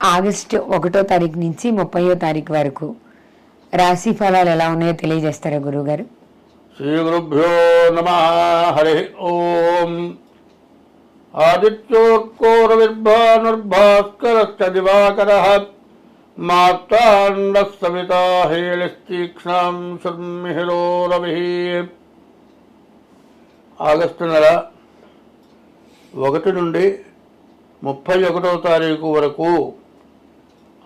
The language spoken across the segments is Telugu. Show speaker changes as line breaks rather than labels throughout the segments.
ఆగస్టు ఒకటో తారీఖు నుంచి ముప్పయో తారీఖు వరకు రాశి ఫలాలు ఎలా ఉన్నాయో తెలియజేస్తారా గురుగారు
శ్రీ గురుభ్యో నమ హరి ఓం. ఆదిత్యోర్కోరవిర్భానుర్భాస్కరశ్చ దివాకర. మార్తాండ సవితా హేళిస్తీక్ష్ణం శుర్మిహిరో రవి. ఆగస్టు నెల ఒకటి నుండి ముప్పై ఒకటో తారీఖు వరకు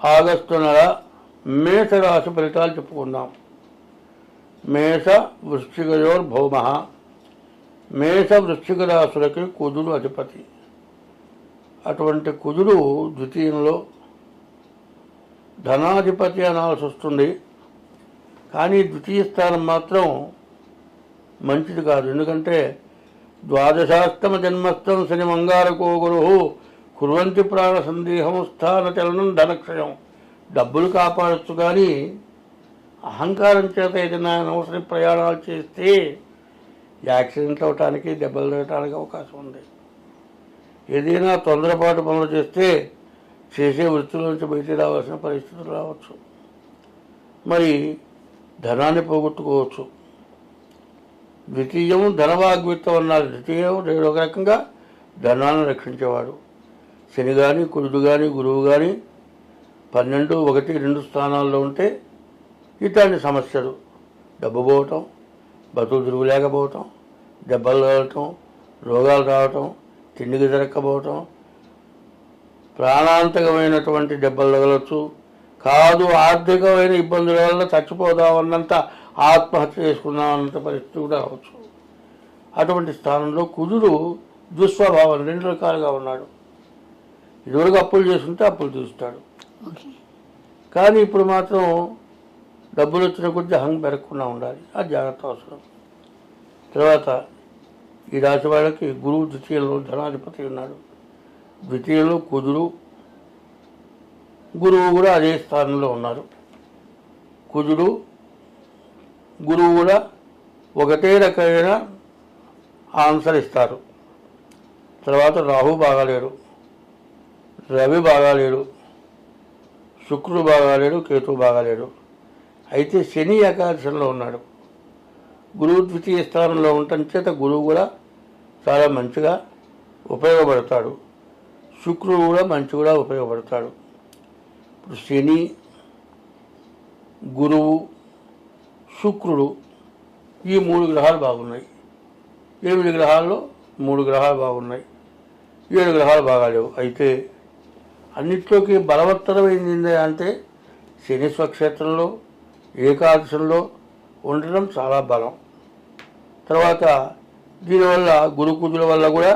ఆగస్టు నెల మేషరాశి ఫలితాలు చెప్పుకుందాం. మేష వృశ్చికయోర్భౌమ మేష వృశ్చిక రాశులకి కుజుడు అధిపతి. అటువంటి కుజుడు ద్వితీయంలో ధనాధిపతి అనాల్సి వస్తుంది. కానీ ద్వితీయ స్థానం మాత్రం మంచిది కాదు. ఎందుకంటే ద్వాదశాష్టమ జన్మస్థం శని మంగారకో గురువు కుర్వంతి ప్రాణ సందేహం స్థాన చలనం ధనక్షయం. డబ్బులు కాపాడచ్చు కానీ అహంకారం చేత ఏదైనా అనవసర ప్రయాణాలు చేస్తే యాక్సిడెంట్ అవటానికి దెబ్బలు తగ్గడానికి అవకాశం ఉంది. ఏదైనా తొందరపాటు పనులు చేస్తే చేసే వృత్తుల నుంచి బయటికి రావాల్సిన పరిస్థితులు రావచ్చు. మరి ధనాన్ని పోగొట్టుకోవచ్చు. ద్వితీయం ధనవాగ్విత్తం అన్నారు. ద్వితీయం రెండు ఒక రకంగా ధనాన్ని రక్షించేవాడు. శని కానీ కురుడు కానీ గురువు కానీ పన్నెండు ఒకటి రెండు స్థానాల్లో ఉంటే ఇట్లాంటి సమస్యలు. డబ్బు పోవటం బతుకు తిరుగులేకపోవటం దెబ్బలు తగలటం రోగాలు రావటం తిండికి దొరక్కపోవటం ప్రాణాంతకమైనటువంటి దెబ్బలు తగలొచ్చు. కాదు ఆర్థికమైన ఇబ్బందుల వల్ల చచ్చిపోదామన్నంత ఆత్మహత్య చేసుకుందామన్నంత పరిస్థితి కూడా రావచ్చు. అటువంటి స్థానంలో కుజుడు దుస్వభావం రెండు రకాలుగా ఉన్నాడు. ఇదివరకు అప్పులు చేసుకుంటే అప్పులు తీస్తాడు
ఓకే.
కానీ ఇప్పుడు మాత్రం డబ్బులు వచ్చిన కొద్దీ హంగ్ పెరగకుండా ఉండాలి. అది జాగ్రత్త అవసరం. తర్వాత ఈ రాశి వాళ్ళకి గురువు ద్వితీయంలో ధనాధిపతి ఉన్నాడు. ద్వితీయంలో కుజుడు గురువు కూడా అదే స్థానంలో ఉన్నారు. కుజుడు గురువు కూడా ఒకటే రకమైన ఆన్సర్ ఇస్తారు. తర్వాత రాహు బాగాలేడు రవి బాగాలేడు శుక్రుడు బాగాలేడు కేతు బాగాలేడు. అయితే శని ఏకాదశంలో ఉన్నాడు. గురువు ద్వితీయ స్థానంలో ఉండటం చేత గురువు కూడా చాలా మంచిగా ఉపయోగపడతాడు. శుక్రుడు కూడా మంచి కూడా ఉపయోగపడతాడు. ఇప్పుడు శని గురువు శుక్రుడు ఈ మూడు గ్రహాలు బాగున్నాయి. ఎనిమిది గ్రహాల్లో? మూడు గ్రహాలు బాగున్నాయి. ఏడు గ్రహాలు బాగాలేవు. అయితే అన్నిట్లోకి బలవత్తరమైంది అంటే శని స్వక్షేత్రంలో ఏకాదశంలో ఉండడం చాలా బలం. తర్వాత దీనివల్ల గురుకుజుల వల్ల కూడా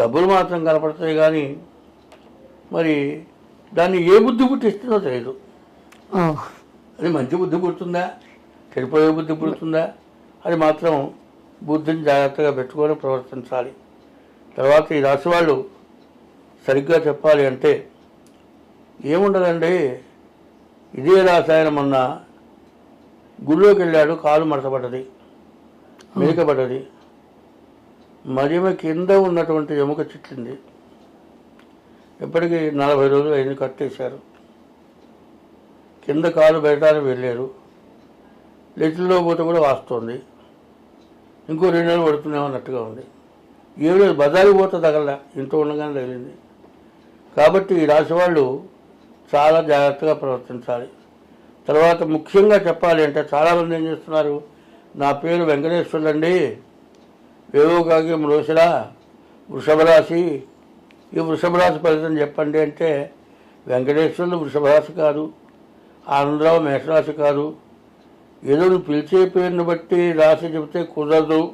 డబ్బులు మాత్రం కనపడతాయి కానీ మరి దాన్ని ఏ బుద్ధి పుట్టిస్తుందో తెలియదు అది మంచి బుద్ధి పుడుతుందా? చెడిపోయే బుద్ధి పుడుతుందా? అది మాత్రం బుద్ధిని జాగ్రత్తగా పెట్టుకొని ప్రవర్తించాలి. తర్వాత ఈ రాశి వాళ్ళు సరిగ్గా చెప్పాలి అంటే ఏముండదండి? ఇదే రాసాయనం అన్న గుళ్ళోకి వెళ్ళాడు కాలు మడతపడ్డది మెలికబడ్డది మధ్యమ కింద ఉన్నటువంటి ఎముక చిట్లింది. ఇప్పటికీ నలభై రోజులు అయింది కట్టేశారు. కింద కాలు బయటానికి వెళ్ళారు. లెట్లలో పోతే కూడా వాస్తోంది. ఇంకో రెండు నెలలు పడుతున్నామన్నట్టుగా ఉంది. ఏడు లేదు బజారు పోతే తగల ఇంట్లో ఉండగానే తగిలింది. కాబట్టి ఈ రాశి వాళ్ళు చాలా జాగ్రత్తగా ప్రవర్తించాలి. తర్వాత ముఖ్యంగా చెప్పాలి అంటే చాలామంది ఏం చేస్తున్నారు? నా పేరు వెంకటేశ్వరులండి అండి. వేవోకాకి వృషభరాశి. ఈ వృషభరాశి ఫలితం చెప్పండి అంటే వెంకటేశ్వరులు వృషభరాశి కాదు ఆనందరావు మేషరాశి కాదు. ఏదో నువ్వు పిలిచే పేరుని బట్టి రాశి చెబితే కుదరదు.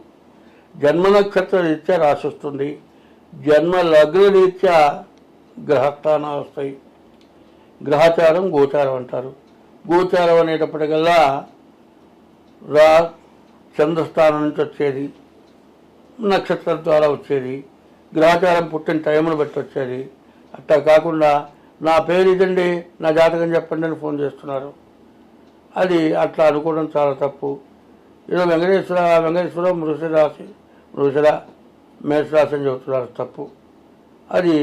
జన్మ నక్షత్ర రీత్యా రాసి వస్తుంది. జన్మ లగ్న రీత్యా గ్రహస్థానాలు వస్తాయి గ్రహచారం గోచారం అంటారు. గోచారం అనేటప్పటికల్లా రా చంద్రస్థానం నుంచి వచ్చేది నక్షత్రం ద్వారా వచ్చేది గ్రహచారం పుట్టిన టైంను బట్టి వచ్చేది. అట్లా కాకుండా నా పేరు ఇదండి నా జాతకం చెప్పండి అని ఫోన్ చేస్తున్నారు. అది అట్లా అనుకోవడం చాలా తప్పు. ఏదో వెంకటేశ్వర వెంకటేశ్వర మృషరాశి మృషర మేషరాశి అని చెబుతున్నారు తప్పు. అది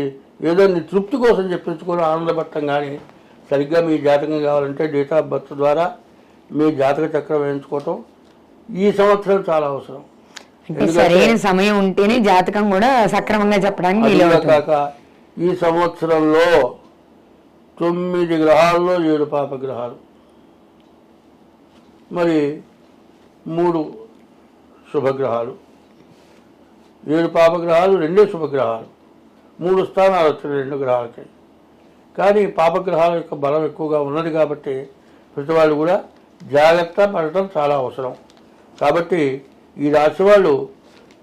ఏదో నీ తృప్తి కోసం చెప్పించుకొని ఆనందపడటం కానీ సరిగ్గా మీ జాతకం కావాలంటే డేట్ ఆఫ్ బర్త్ ద్వారా మీ జాతక చక్రం వేయించుకోవటం ఈ సంవత్సరం చాలా అవసరం.
సరైన సమయం ఉంటేనే జాతకం కూడా సక్రమంగా చెప్పడానికి
కాక ఈ సంవత్సరంలో తొమ్మిది గ్రహాల్లో ఏడు పాప గ్రహాలు. మరి మూడు శుభగ్రహాలు ఏడు పాపగ్రహాలు రెండే శుభగ్రహాలు మూడు స్థానాలు వచ్చినాయి రెండు గ్రహాలకి. కానీ పాపగ్రహాల యొక్క బలం ఎక్కువగా ఉన్నది కాబట్టి ప్రతి వాళ్ళు కూడా జాగ్రత్త పడటం చాలా అవసరం. కాబట్టి ఈ రాశి వాళ్ళు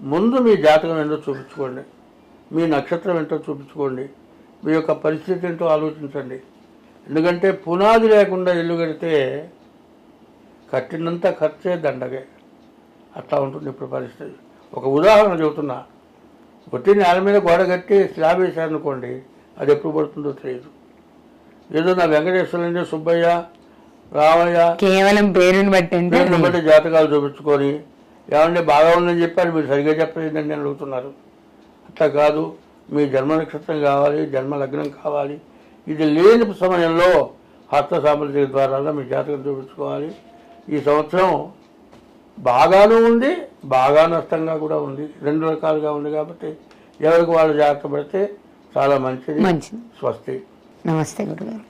ముందు మీ జాతకం ఏంటో చూపించుకోండి. మీ నక్షత్రం ఏంటో చూపించుకోండి. మీ యొక్క పరిస్థితి ఏంటో ఆలోచించండి. ఎందుకంటే పునాది లేకుండా ఇల్లు కడితే కట్టినంత ఖర్చే దండగే. అట్లా ఉంటుంది ఇప్పుడు పరిస్థితి. ఒక ఉదాహరణ చెబుతున్నా. ఒట్టి నేల మీద గోడ కట్టి స్లాబ్ వేశారనుకోండి అది ఎప్పుడు పడుతుందో తెలియదు. ఏదో నా వెంకటేశ్వరండి సుబ్బయ్య రామయ్య
కేవలం పేరుని బట్టి
బట్టి జాతకాలు చూపించుకొని ఏమంటే బాగా ఉందని చెప్పారు మీరు సరిగ్గా చెప్పలేదండి అని అడుగుతున్నారు. అట్లా కాదు మీ జన్మ నక్షత్రం కావాలి జన్మ లగ్నం కావాలి. ఇది లేని సమయంలో హస్త సామర్థ్య ద్వారా మీ జాతకం చూపించుకోవాలి. ఈ సంవత్సరం బాగానూ ఉంది బాగా నష్టంగా కూడా ఉంది. రెండు రకాలుగా ఉంది కాబట్టి ఎవరికి వాళ్ళు జాగ్రత్త పడితే చాలా మంచిది.
మంచిది.
స్వస్తి.
నమస్తే గురుగారు.